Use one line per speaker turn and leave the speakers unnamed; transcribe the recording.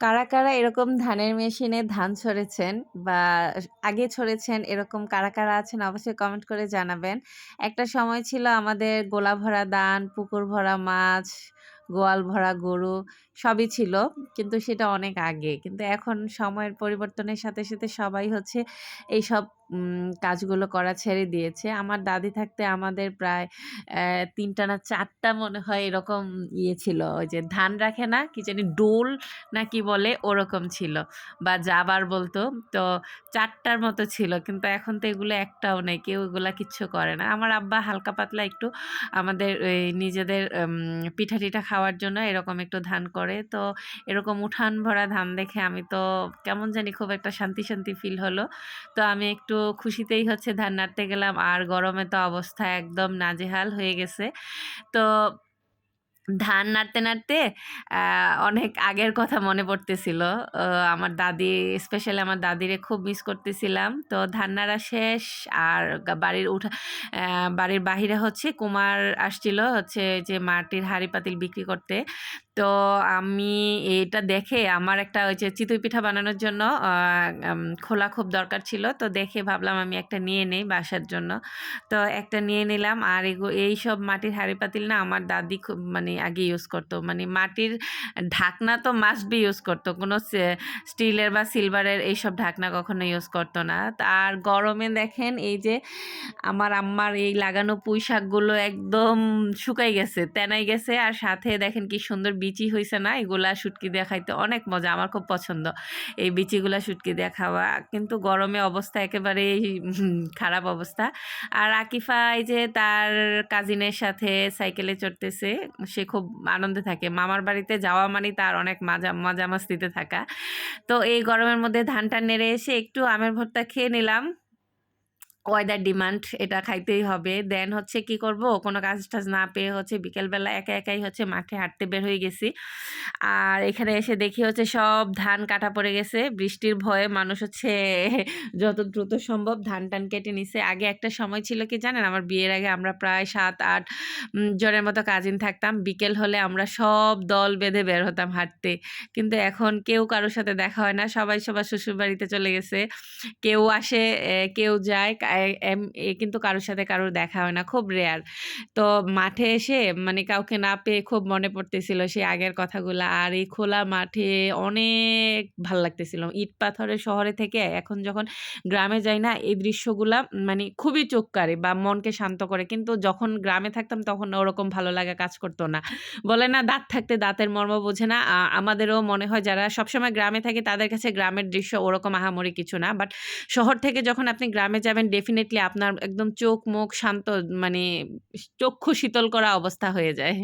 কারা, কারা এরকম ধানের মেশিনে ধান ছড়েছেন বা আগে ছড়েছেন এরকম কারা, কারা আছেন অবশ্যই কমেন্ট করে জানাবেন। একটা সময় ছিল আমাদের গোলা ভরা দান পুকুর ভরা মাছ, গোয়াল ভরা গরু সবই ছিল। কিন্তু সেটা অনেক আগে। কিন্তু এখন সময়ের পরিবর্তনের সাথে, সাথে সবাই হচ্ছে এইসব কাজগুলো করা ছেড়ে দিয়েছে। আমার দাদি থাকতে আমাদের প্রায় অ্যা ৩ টা না চারটা মনে হয় এরকম ইয়ে ছিল। ওই যে ধান রাখে না? কি জানি ডোল না কি বলে? ওরকম ছিল। বা জাবার বলতো। তো চারটার মতো ছিল। কিন্তু এখন তো এগুলো একটাও নেই। কেউ এগুলো কিচ্ছু করে না। আমার আব্বা হালকা পাতলা একটু আমাদের নিজেদের পিঠা-টিঠা খাওয়ার জন্য এরকম একটু ধান করে। তো এরকম উঠান ভরা ধান দেখে আমি তো কেমন জানি খুব একটা শান্তি, শান্তি ফিল হলো। তো আমি একটু খুশিতেই হচ্ছে ধান নাড়তে গেলাম। আর গরমে তো অবস্থা একদম নাজেহাল হয়ে গেছে। তো ধান নাড়তে, নাড়তে অনেক আগের কথা মনে পড়তেছিল। আমার দাদি স্পেশালি আমার দাদিরে খুব মিস করতেছিলাম। তো ধান নাড়া শেষ আর বাড়ির উঠা বাড়ির বাহিরে হচ্ছে কুমার আসছিল হচ্ছে যে মাটির হাড়ি পাতিল বিক্রি করতে। তো আমি এটা দেখে আমার একটা ওই যে চিতই পিঠা বানানোর জন্য খোলা খুব দরকার ছিল। তো দেখে ভাবলাম আমি একটা নিয়ে নেই বাসার জন্য। তো একটা নিয়ে নিলাম। আর এই সব মাটির হাড়ি পাতিল না আমার দাদি খুব মানে আগে ইউজ করতো মানে মাটির ঢাকনা তো মাস্ট বি ইউজ করতো কোনো স্টিলের বা সিলভারের এইসব ঢাকনা কখনো ইউজ করতো না। আর গরমে দেখেন এই যে আমার আম্মার এই লাগানো পুঁই শাকগুলো একদম শুকাই গেছে, তেনাই গেছে। আর সাথে দেখেন কি সুন্দর বিচি হইছে না? এগুলা শুটকি দিয়ে খাইতে অনেক মজা। আমার খুব পছন্দ। এই বিচিগুলা শুটকি দিয়ে খাওয়া। কিন্তু গরমে অবস্থা একেবারেই খারাপ অবস্থা। আর আকিফা এই যে তার কাজিনের সাথে সাইকেলে চড়তেছে। সে খুব আনন্দে থাকে। মামার বাড়িতে যাওয়া মানে তার অনেক মাজা মজা মাস্তিতে থাকা। তো এই গরমের মধ্যে ধান-টান নেড়ে এসে একটু আমের ভর্তা খেয়ে নিলাম। ওয়েদার ডিমান্ড এটা খাইতেই হবে। দেন হচ্ছে কি করব? কোনো কাজ-টাজ না পেয়ে হচ্ছে বিকেলবেলা একা, একাই হচ্ছে মাঠে হাঁটতে বের হয়ে গেছি। আর এখানে এসে দেখি হচ্ছে সব ধান কাটা পড়ে গেছে। বৃষ্টির ভয়ে মানুষ হচ্ছে যত দ্রুত সম্ভব ধান-টান কেটে নিছে। আগে একটা সময় ছিল কি জানেন? আমার বিয়ের আগে আমরা প্রায় সাত আট জনের মতো কাজিন থাকতাম। বিকেল হলে আমরা সব দল বেঁধে বের হতাম হাঁটতে। কিন্তু এখন কেউ কারোর সাথে দেখা হয় না। সবাই সবার শ্বশুরবাড়িতে চলে গেছে। কেউ আসে, কেউ যায়। কিন্তু কারও সাথে কারোর দেখা হয় না। খুব রেয়ার। তো মাঠে এসে মানে কাউকে না পেয়ে খুব মনে পড়তেছিল সেই আগের কথাগুলা। আর এই খোলা মাঠে অনেক ভালো লাগতেছিল। ইট পাথরের শহরে থেকে এখন যখন গ্রামে যাই না? এই দৃশ্যগুলা মানে খুবই চোখ কাড়ে বা মনকে শান্ত করে। কিন্তু যখন গ্রামে থাকতাম তখন ওরকম ভালো লাগা কাজ করত না। বলে না, দাঁত থাকতে দাঁতের মর্ম বোঝে না? আমাদেরও মনে হয় যারা সবসময় গ্রামে থাকে তাদের কাছে গ্রামের দৃশ্য ওরকম আহামরি কিছু না। বাট শহর থেকে যখন আপনি গ্রামে যাবেন ডেফিনিটলি আপনার একদম চোখ মুখ শান্ত মানে চক্ষু শীতল করা অবস্থা হয়ে যায়।